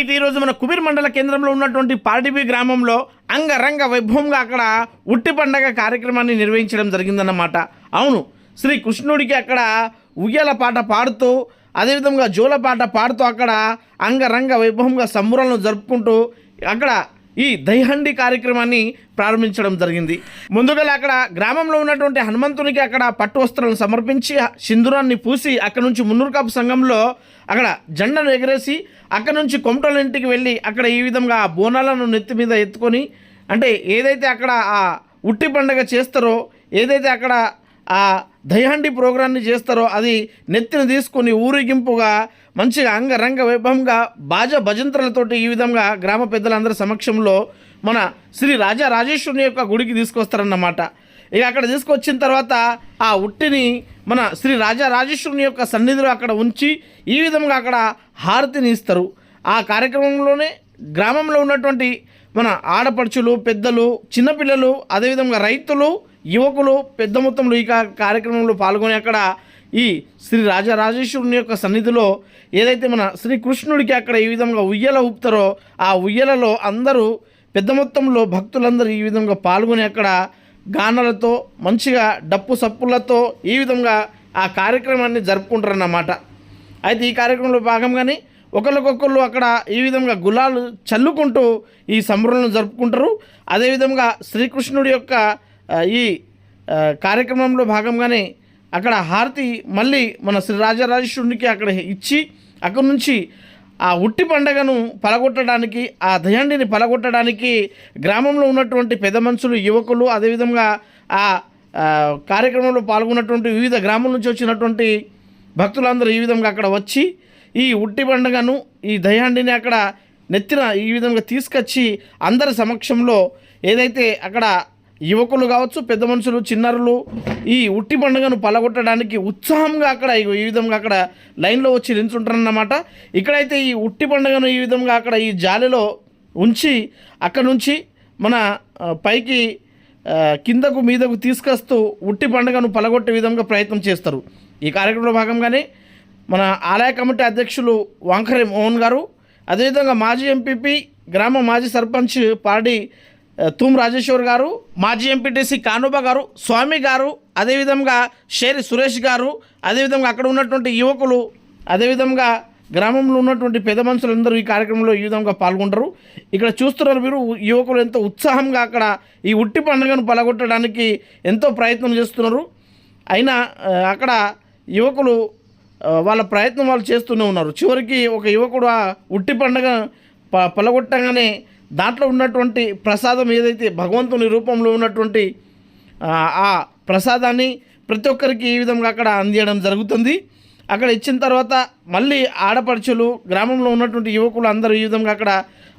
అయితే ఈరోజు మన కుబీర్ మండల కేంద్రంలో ఉన్నటువంటి పార్టీపీ గ్రామంలో అంగరంగ వైభవంగా అక్కడ ఉట్టి పండగ కార్యక్రమాన్ని నిర్వహించడం జరిగిందన్నమాట. అవును శ్రీ కృష్ణుడికి అక్కడ ఉయ్యాల పాట పాడుతూ అదేవిధంగా జోల పాట పాడుతూ అక్కడ అంగరంగ వైభవంగా సంబురాలను జరుపుకుంటూ అక్కడ ఈ దైహండి కార్యక్రమాన్ని ప్రారంభించడం జరిగింది. ముందుగా అక్కడ గ్రామంలో ఉన్నటువంటి హనుమంతునికి అక్కడ పట్టు వస్త్రాలను సమర్పించి సింధురాన్ని పూసి అక్కడ నుంచి మున్నూరుకాపు సంఘంలో అక్కడ జెండను ఎగరేసి అక్కడ నుంచి కొమటోళ్ళ ఇంటికి వెళ్ళి అక్కడ ఈ విధంగా ఆ బోనాలను నెత్తి మీద ఎత్తుకొని అంటే ఏదైతే అక్కడ ఆ ఉట్టి పండగ చేస్తారో ఏదైతే అక్కడ ఆ దహండి ప్రోగ్రాన్ని చేస్తారో అది నెత్తిన తీసుకొని ఊరేగింపుగా మంచిగా అంగరంగ వైభవంగా బాజా భజంత్రలతోటి ఈ విధంగా గ్రామ పెద్దలందరి సమక్షంలో మన శ్రీ రాజా రాజేశ్వరుని యొక్క గుడికి తీసుకొస్తారన్నమాట. ఇక అక్కడ తీసుకొచ్చిన తర్వాత ఆ ఉట్టిని మన శ్రీ రాజా రాజేశ్వరుని యొక్క సన్నిధిలో అక్కడ ఉంచి ఈ విధంగా అక్కడ హారతిని ఇస్తారు. ఆ కార్యక్రమంలోనే గ్రామంలో ఉన్నటువంటి మన ఆడపడుచులు పెద్దలు చిన్నపిల్లలు అదేవిధంగా రైతులు యువకులు పెద్ద మొత్తంలో ఈ కార్యక్రమంలో పాల్గొని అక్కడ ఈ శ్రీ రాజరాజేశ్వరుని యొక్క సన్నిధిలో ఏదైతే మన శ్రీ కృష్ణుడికి అక్కడ ఈ విధంగా ఉయ్యల ఊపుతారో ఆ ఉయ్యలలో అందరూ పెద్ద మొత్తంలో భక్తులందరూ ఈ విధంగా పాల్గొని అక్కడ గానాలతో మంచిగా డప్పు సప్పులతో ఈ విధంగా ఆ కార్యక్రమాన్ని జరుపుకుంటారన్నమాట. అయితే ఈ కార్యక్రమంలో భాగంగానే ఒకరికొకళ్ళు అక్కడ ఈ విధంగా గులాలు చల్లుకుంటూ ఈ సంబరాలను జరుపుకుంటారు. అదేవిధంగా శ్రీకృష్ణుడి యొక్క ఈ కార్యక్రమంలో భాగంగానే అక్కడ హారతి మళ్ళీ మన శ్రీ రాజరాజేశ్వరునికి అక్కడ ఇచ్చి అక్కడ నుంచి ఆ ఉట్టి పండగను పలగొట్టడానికి ఆ దయండిని పలగొట్టడానికి గ్రామంలో ఉన్నటువంటి పెద్ద మనుషులు యువకులు అదేవిధంగా ఆ ఆ, కార్యక్రమంలో పాల్గొన్నటువంటి వివిధ గ్రామాల నుంచి వచ్చినటువంటి భక్తులందరూ ఈ విధంగా అక్కడ వచ్చి ఈ ఉట్టి పండుగను ఈ దయాండిని అక్కడ నెత్తిన ఈ విధంగా తీసుకొచ్చి అందరి సమక్షంలో ఏదైతే అక్కడ యువకులు కావచ్చు పెద్ద మనుషులు చిన్నారులు ఈ ఉట్టి పండుగను పలగొట్టడానికి ఉత్సాహంగా అక్కడ ఈ విధంగా అక్కడ లైన్లో వచ్చి నిల్చుంటారన్నమాట. ఇక్కడైతే ఈ ఉట్టి పండుగను ఈ విధంగా అక్కడ ఈ జాలిలో ఉంచి అక్కడ నుంచి మన పైకి కిందకు మీదకు తీసుకొస్తూ ఉట్టి పండుగను పలగొట్టే విధంగా ప్రయత్నం చేస్తారు. ఈ కార్యక్రమంలో భాగంగానే మన ఆలయ కమిటీ అధ్యక్షులు వాంకరే మోహన్ గారు అదేవిధంగా మాజీ ఎంపీపీ గ్రామ మాజీ సర్పంచ్ పాడి తూమ్ రాజేశ్వర్ గారు మాజీ ఎంపీటీసీ కానుబా గారు స్వామి గారు అదేవిధంగా షేరి సురేష్ గారు అదేవిధంగా అక్కడ ఉన్నటువంటి యువకులు అదేవిధంగా గ్రామంలో ఉన్నటువంటి పెద్ద మనుషులందరూ ఈ కార్యక్రమంలో ఈ విధంగా పాల్గొంటారు. ఇక్కడ చూస్తున్నారు మీరు యువకులు ఎంతో ఉత్సాహంగా అక్కడ ఈ ఉట్టి పండుగను పలగొట్టడానికి ఎంతో ప్రయత్నం చేస్తున్నారు. అయినా అక్కడ యువకులు వాళ్ళ ప్రయత్నం వాళ్ళు చేస్తూనే ఉన్నారు. చివరికి ఒక యువకుడు ఆ ఉట్టి పండుగ ప పలగొట్టగానే దాంట్లో ఉన్నటువంటి ప్రసాదం ఏదైతే భగవంతుని రూపంలో ఉన్నటువంటి ఆ, ప్రసాదాన్ని ప్రతి ఒక్కరికి ఈ విధంగా అక్కడ అందియడం జరుగుతుంది. అక్కడ ఇచ్చిన తర్వాత మళ్ళీ ఆడపడుచులు గ్రామంలో ఉన్నటువంటి యువకులు అందరూ ఈ విధంగా అక్కడ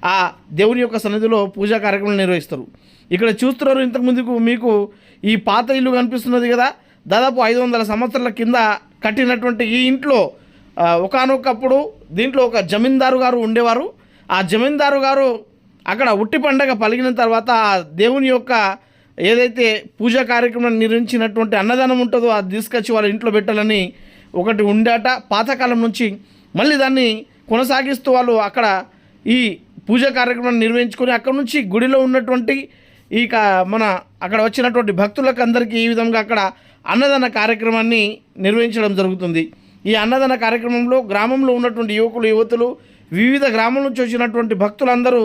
ఆ దేవుని యొక్క సన్నిధిలో పూజా కార్యక్రమాలు నిర్వహిస్తారు. ఇక్కడ చూస్తున్నారు ఇంతకుముందుకు మీకు ఈ పాత ఇల్లు కనిపిస్తున్నది కదా. దాదాపు ఐదు వందల సంవత్సరాల కింద కట్టినటువంటి ఈ ఇంట్లో ఒకనొకప్పుడు దీంట్లో ఒక జమీందారు గారు ఉండేవారు. ఆ జమీందారు గారు అక్కడ ఉట్టి పండగ పలిగిన తర్వాత ఆ దేవుని యొక్క ఏదైతే పూజా కార్యక్రమం నిర్వహించినటువంటి అన్నదానం ఉంటుందో అది తీసుకొచ్చి వాళ్ళ ఇంట్లో పెట్టాలని ఒకటి ఉండేట. పాతకాలం నుంచి మళ్ళీ దాన్ని కొనసాగిస్తూ వాళ్ళు అక్కడ ఈ పూజా కార్యక్రమాన్ని నిర్వహించుకొని అక్కడ నుంచి గుడిలో ఉన్నటువంటి ఈ మన అక్కడ వచ్చినటువంటి భక్తులకు అందరికీ ఈ విధంగా అక్కడ అన్నదాన కార్యక్రమాన్ని నిర్వహించడం జరుగుతుంది. ఈ అన్నదాన కార్యక్రమంలో గ్రామంలో ఉన్నటువంటి యువకులు యువతులు వివిధ గ్రామాల నుంచి వచ్చినటువంటి భక్తులందరూ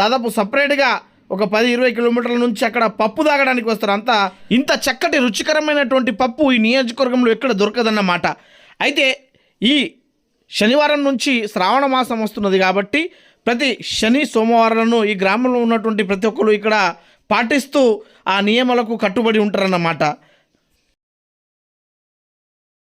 దాదాపు సపరేట్గా ఒక పది ఇరవై కిలోమీటర్ల నుంచి అక్కడ పప్పు తాగడానికి వస్తారు. అంతా ఇంత చక్కటి రుచికరమైనటువంటి పప్పు ఈ నియోజకవర్గంలో ఎక్కడ దొరకదన్నమాట. అయితే ఈ శనివారం నుంచి శ్రావణ మాసం వస్తున్నది కాబట్టి ప్రతి శని సోమవారాలను ఈ గ్రామంలో ఉన్నటువంటి ప్రతి ఒక్కరు ఇక్కడ పాటిస్తూ ఆ నియమాలకు కట్టుబడి ఉంటారన్నమాట.